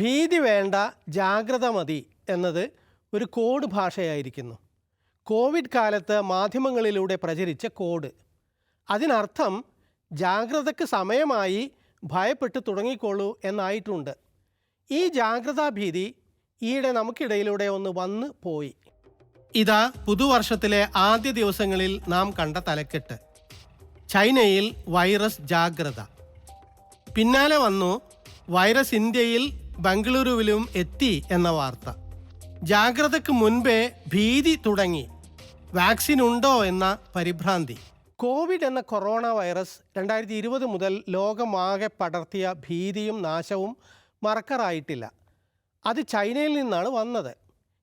ഭീതി വേണ്ട ജാഗ്രത മതി എന്നത് ഒരു കോഡ് ഭാഷയായിരിക്കുന്നു. കോവിഡ് കാലത്ത് മാധ്യമങ്ങളിലൂടെ പ്രചരിച്ച കോഡ്. അതിനർത്ഥം ജാഗ്രതയ്ക്ക് സമയമായി ഭയപ്പെട്ട് തുടങ്ങിക്കോളൂ എന്നായിട്ടുണ്ട്. ഈ ജാഗ്രതാ ഭീതി ഈയിടെ നമുക്കിടയിലൂടെ ഒന്ന് വന്ന് പോയി. ഇതാ പുതുവർഷത്തിലെ ആദ്യ ദിവസങ്ങളിൽ നാം കണ്ട തലക്കെട്ട്. ചൈനയിൽ വൈറസ് ജാഗ്രത. പിന്നാലെ വന്നു വൈറസ് ഇന്ത്യയിൽ ബംഗളൂരുവിലും എത്തി എന്ന വാർത്ത. ജാഗ്രതയ്ക്ക് മുൻപേ ഭീതി തുടങ്ങി. വാക്സിൻ ഉണ്ടോ എന്ന പരിഭ്രാന്തി. കോവിഡ് എന്ന കൊറോണ വൈറസ് രണ്ടായിരത്തി ഇരുപത് മുതൽ ലോകമാകെ പടർത്തിയ ഭീതിയും നാശവും മറക്കറായിട്ടില്ല. അത് ചൈനയിൽ നിന്നാണ് വന്നത്.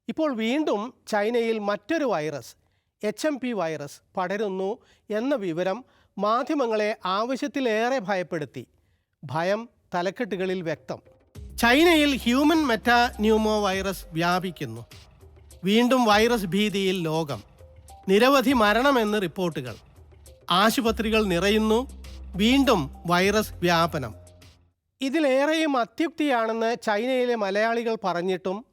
ഇപ്പോൾ വീണ്ടും ചൈനയിൽ മറ്റൊരു virus H M P virus പടരുന്നു എന്ന വിവരം മാധ്യമങ്ങളെ ആവശ്യത്തിലേറെ ഭയപ്പെടുത്തി. ഭയം തലക്കെട്ടുകളിൽ വ്യക്തം. ചൈനയിൽ ഹ്യൂമൻ മെറ്റാ ന്യൂമോ വൈറസ് വ്യാപിക്കുന്നു. വീണ്ടും വൈറസ് ഭീതിയിൽ ലോകം. നിരവധി മരണമെന്ന് റിപ്പോർട്ടുകൾ. ആശുപത്രികൾ നിറയുന്നു. വീണ്ടും വൈറസ് വ്യാപനം. ഇതിലേറെയും അത്യുക്തിയാണെന്ന് ചൈനയിലെ മലയാളികൾ പറഞ്ഞിട്ടും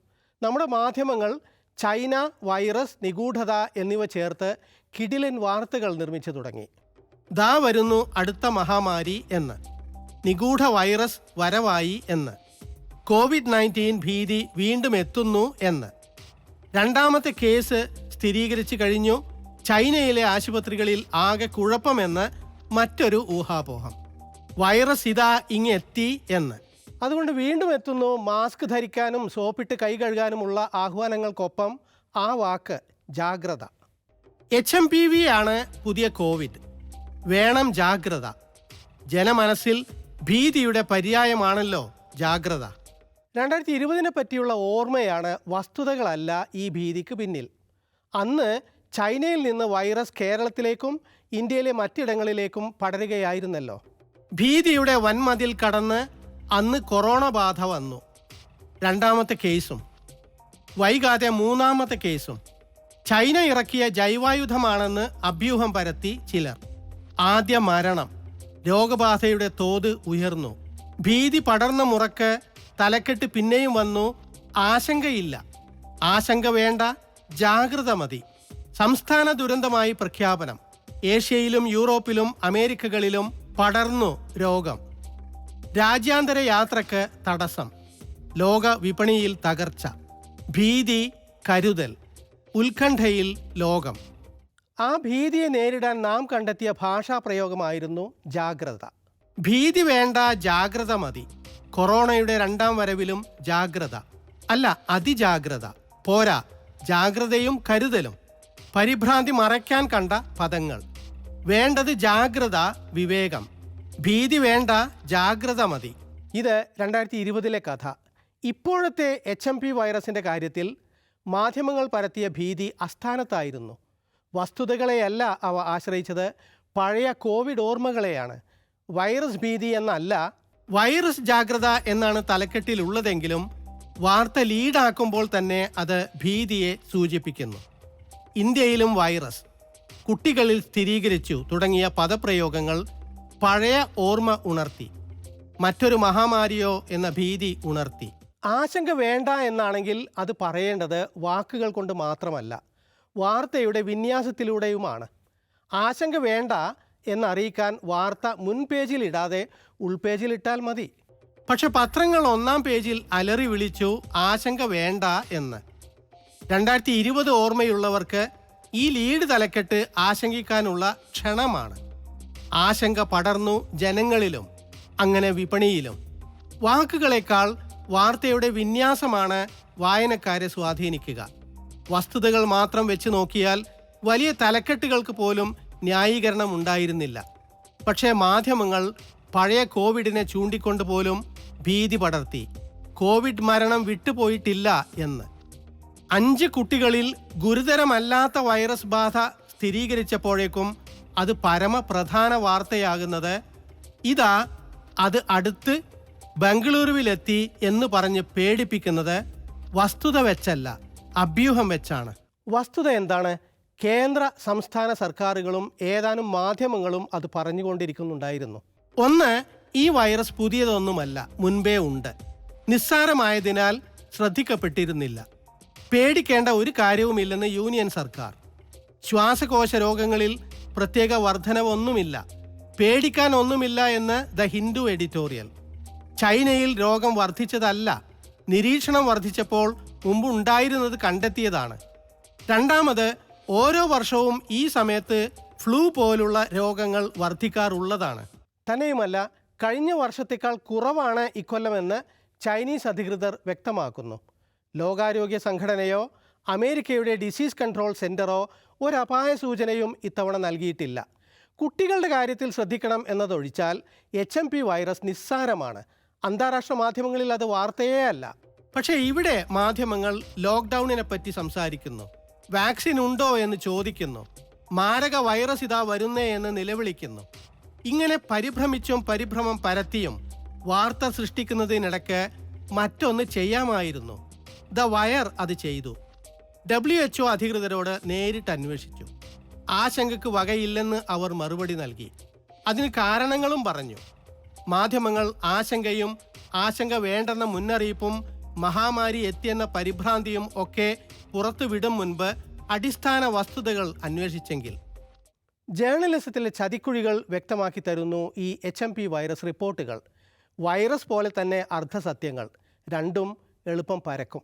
നമ്മുടെ മാധ്യമങ്ങൾ ചൈന വൈറസ് നിഗൂഢത എന്നിവ ചേർത്ത് കിടിലൻ വാർത്തകൾ നിർമ്മിച്ചു തുടങ്ങി. ദാ വരുന്നു അടുത്ത മഹാമാരി എന്ന്. നിഗൂഢ വൈറസ് വരവായി എന്ന്. കോവിഡ് നയന്റീൻ ഭീതി വീണ്ടും എത്തുന്നു എന്ന്. രണ്ടാമത്തെ കേസ് സ്ഥിരീകരിച്ചു കഴിഞ്ഞു. ചൈനയിലെ ആശുപത്രികളിൽ ആകെ കുഴപ്പമെന്ന് മറ്റൊരു ഊഹാപോഹം. വൈറസ് ഇതാ ഇങ്ങെത്തി എന്ന്. അതുകൊണ്ട് വീണ്ടും എത്തുന്നു. മാസ്ക് ധരിക്കാനും സോപ്പിട്ട് കൈ കഴുകാനുമുള്ള ആഹ്വാനങ്ങൾക്കൊപ്പം ആ വാക്ക് ജാഗ്രത. എച്ച് എം പി വി ആണ് പുതിയ കോവിഡ്. വേണം ജാഗ്രത. ജനമനസ്സിൽ ഭീതിയുടെ പര്യായമാണല്ലോ ജാഗ്രത. രണ്ടായിരത്തി ഇരുപതിനെ പറ്റിയുള്ള ഓർമ്മയാണ് വസ്തുതകളല്ല ഈ ഭീതിക്ക് പിന്നിൽ. അന്ന് ചൈനയിൽ നിന്ന് വൈറസ് കേരളത്തിലേക്കും ഇന്ത്യയിലെ മറ്റിടങ്ങളിലേക്കും പടരുകയായിരുന്നല്ലോ. ഭീതിയുടെ വൻമതിൽ കടന്ന് അന്ന് കൊറോണ ബാധ വന്നു. രണ്ടാമത്തെ കേസും. വൈകാതെ മൂന്നാമത്തെ കേസും. ചൈന ഇറക്കിയ ജൈവായുധമാണെന്ന് അഭ്യൂഹം പരത്തി ചിലർ. ആദ്യ മരണം. രോഗബാധയുടെ തോത് ഉയർന്നു. ഭീതി പടർന്ന മുറക്ക് തലക്കെട്ട് പിന്നെയും വന്നു. ആശങ്കയില്ല. ആശങ്ക വേണ്ട. ജാഗ്രത മതി. സംസ്ഥാന ദുരന്തമായി പ്രഖ്യാപനം. ഏഷ്യയിലും യൂറോപ്പിലും അമേരിക്കകളിലും പടർന്നു രോഗം. രാജ്യാന്തര യാത്രയ്ക്ക് തടസ്സം. ലോക വിപണിയിൽ തകർച്ച. ഭീതി കരുതൽ. ഉത്കണ്ഠയിൽ ലോകം. ആ ഭീതിയെ നേരിടാൻ നാം കണ്ടെത്തിയ ഭാഷാ പ്രയോഗമായിരുന്നു ജാഗ്രത. ഭീതി വേണ്ട ജാഗ്രത മതി. കൊറോണയുടെ രണ്ടാം വരവിലും ജാഗ്രത. അല്ല അതിജാഗ്രത. പോരാ ജാഗ്രതയും കരുതലും. പരിഭ്രാന്തി മറയ്ക്കാൻ കണ്ട പദങ്ങൾ. വേണ്ടത് ജാഗ്രത വിവേകം. ഭീതി വേണ്ട ജാഗ്രത മതി. ഇത് രണ്ടായിരത്തി ഇരുപതിലെ കഥ. ഇപ്പോഴത്തെ എച്ച് എം പി വൈറസിന്റെ കാര്യത്തിൽ മാധ്യമങ്ങൾ പരത്തിയ ഭീതി അസ്ഥാനത്തായിരുന്നു വസ്തുതകളെയല്ല അവ ആശ്രയിച്ചത് പഴയ കോവിഡ് ഓർമ്മകളെയാണ്. വൈറസ് ഭീതി എന്നല്ല വൈറസ് ജാഗ്രത എന്നാണ് തലക്കെട്ടിൽ ഉള്ളതെങ്കിലും വാർത്ത ലീഡാക്കുമ്പോൾ തന്നെ അത് ഭീതിയെ സൂചിപ്പിക്കുന്നു. ഇന്ത്യയിലും വൈറസ്. കുട്ടികളിൽ സ്ഥിരീകരിച്ചു തുടങ്ങിയ പദപ്രയോഗങ്ങൾ പഴയ ഓർമ്മ ഉണർത്തി. മറ്റൊരു മഹാമാരിയോ എന്ന ഭീതി ഉണർത്തി. ആശങ്ക വേണ്ട എന്നാണെങ്കിൽ അത് പറയേണ്ടത് വാക്കുകൾ കൊണ്ട് മാത്രമല്ല. വാർത്തയുടെ വിന്യാസത്തിലൂടെയുമാണ്. ആശങ്ക വേണ്ട എന്നറിയിക്കാൻ വാർത്ത മുൻ പേജിലിടാതെ ഉൾപേജിലിട്ടാൽ മതി. പക്ഷെ പത്രങ്ങൾ ഒന്നാം പേജിൽ അലറി വിളിച്ചു ആശങ്ക വേണ്ട എന്ന്. രണ്ടായിരത്തി ഇരുപത് ഓർമ്മയുള്ളവർക്ക് ഈ ലീഡ് തലക്കെട്ട് ആശങ്കിക്കാനുള്ള ക്ഷണമാണ്. ആശങ്ക പടർന്നു ജനങ്ങളിലും അങ്ങനെ വിപണിയിലും. വാക്കുകളേക്കാൾ വാർത്തയുടെ വിന്യാസമാണ് വായനക്കാരെ സ്വാധീനിക്കുക. വസ്തുതകൾ മാത്രം വെച്ച് നോക്കിയാൽ വലിയ തലക്കെട്ടുകൾക്ക് പോലും ന്യായീകരണം ഉണ്ടായിരുന്നില്ല പക്ഷേ മാധ്യമങ്ങൾ പഴയ കോവിഡിനെ ചൂണ്ടിക്കൊണ്ട് പോലും ഭീതി പടർത്തി. കോവിഡ് മരണം വിട്ടുപോയിട്ടില്ല എന്ന്. അഞ്ച് കുട്ടികളിൽ ഗുരുതരമല്ലാത്ത വൈറസ് ബാധ സ്ഥിരീകരിച്ചപ്പോഴേക്കും അത് പരമപ്രധാന വാർത്തയാകുന്നത് ഇതാ അത് അടുത്ത് ബംഗളൂരുവിലെത്തി എന്ന് പറഞ്ഞ് പേടിപ്പിക്കുന്നത് വസ്തുത വെച്ചല്ല അഭ്യൂഹം വെച്ചാണ്. വസ്തുത എന്താണ്? കേന്ദ്ര സംസ്ഥാന സർക്കാരുകളും ഏതാനും മാധ്യമങ്ങളും അത് പറഞ്ഞുകൊണ്ടിരിക്കുന്നുണ്ടായിരുന്നു. ഒന്ന് ഈ വൈറസ് പുതിയതൊന്നുമല്ല മുൻപേ ഉണ്ട്. നിസ്സാരമായതിനാൽ ശ്രദ്ധിക്കപ്പെട്ടിരുന്നില്ല. പേടിക്കേണ്ട ഒരു കാര്യവുമില്ലെന്ന് യൂണിയൻ സർക്കാർ. ശ്വാസകോശ രോഗങ്ങളിൽ പ്രത്യേക വർധനവൊന്നുമില്ല. പേടിക്കാൻ ഒന്നുമില്ല എന്ന് ദ ഹിന്ദു എഡിറ്റോറിയൽ. ചൈനയിൽ രോഗം വർദ്ധിച്ചതല്ല നിരീക്ഷണം വർദ്ധിച്ചപ്പോൾ മുമ്പുണ്ടായിരുന്നത് കണ്ടെത്തിയതാണ്. രണ്ടാമത് ഓരോ വർഷവും ഈ സമയത്ത് ഫ്ലൂ പോലുള്ള രോഗങ്ങൾ വർദ്ധിക്കാറുള്ളതാണ്. തന്നെയുമല്ല കഴിഞ്ഞ വർഷത്തേക്കാൾ കുറവാണ് ഇക്കൊല്ലമെന്ന് ചൈനീസ് അധികൃതർ വ്യക്തമാക്കുന്നു. ലോകാരോഗ്യ സംഘടനയോ അമേരിക്കയുടെ ഡിസീസ് കൺട്രോൾ സെന്ററോ ഒരു അപായ സൂചനയും ഇത്തവണ നൽകിയിട്ടില്ല. കുട്ടികളുടെ കാര്യത്തിൽ ശ്രദ്ധിക്കണം എന്നതൊഴിച്ചാൽ എച്ച് എം പി വൈറസ് നിസ്സാരമാണ്. അന്താരാഷ്ട്ര മാധ്യമങ്ങളിൽ അത് വാർത്തയേ അല്ല. പക്ഷേ ഇവിടെ മാധ്യമങ്ങൾ ലോക്ക്ഡൗണിനെ പറ്റി സംസാരിക്കുന്നു. വാക്സിൻ ഉണ്ടോ എന്ന് ചോദിക്കുന്നു. മാരക വൈറസ് ഇതാ വരുന്നേ എന്ന് നിലവിളിക്കുന്നു. ഇങ്ങനെ പരിഭ്രമിച്ചും പരിഭ്രമം പരത്തിയും വാർത്ത സൃഷ്ടിക്കുന്നതിനിടയ്ക്ക് മറ്റൊന്ന് ചെയ്യാമായിരുന്നു. ദ വയർ അത് ചെയ്തു. ഡബ്ല്യു എച്ച്ഒ അധികൃതരോട് നേരിട്ട് അന്വേഷിച്ചു. ആശങ്കയ്ക്ക് വകയില്ലെന്ന് അവർ മറുപടി നൽകി. അതിന് കാരണങ്ങളും പറഞ്ഞു. മാധ്യമങ്ങൾ ആശങ്കയും ആശങ്ക വേണ്ടെന്ന മുന്നറിയിപ്പും മഹാമാരി എത്തിയെന്ന പരിഭ്രാന്തിയും ഒക്കെ പുറത്തുവിടും മുൻപ് അടിസ്ഥാന വസ്തുതകൾ അന്വേഷിച്ചെങ്കിൽ. ജേർണലിസത്തിലെ ചതിക്കുഴികൾ വ്യക്തമാക്കി തരുന്നു ഈ എച്ച് എം പി വൈറസ് റിപ്പോർട്ടുകൾ. വൈറസ് പോലെ തന്നെ അർദ്ധസത്യങ്ങൾ. രണ്ടും എളുപ്പം പരക്കും.